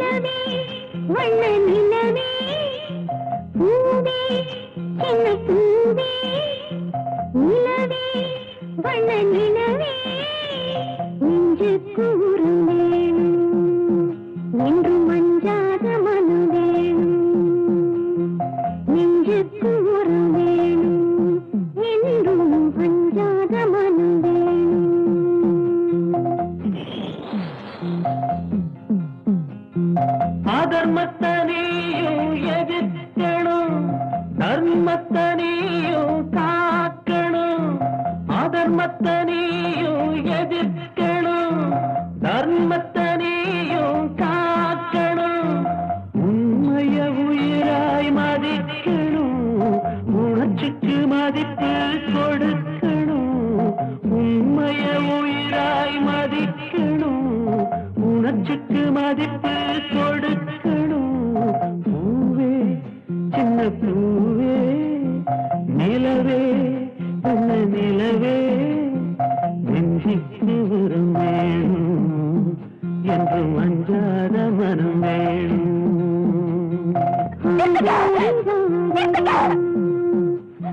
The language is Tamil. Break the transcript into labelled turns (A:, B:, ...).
A: நிலவே வண்ண நிலவே பூவே சின்ன பூவே நிலவே வண்ண நிலவே நெஞ்சு கூற
B: ധർമ്മത്തനെയോ യജിക്കണം. ധർമ്മത്തനെയോ കാക്കണം. അധർമ്മത്തനെയോ യജിക്കണം. ധർമ്മത്തനെയോ കാക്കണം. ഉമ്മയ ഉയരായി മതിക്കണു. ഉണച്ചിട്ട് മതിപ്പ് കൊടുക്കണു. ഉമ്മയ ഉയരായി மூச்சுக்கு மதிப்பு கொடுக்கணும் பூவே சின்ன பூவே நிலவே சின்ன நிலவே நெஞ்சிக்கு வரும் வேணும் என்று மஞ்சாத மனம் வேணும்
A: நிறுத்துங்க! நிறுத்துங்க!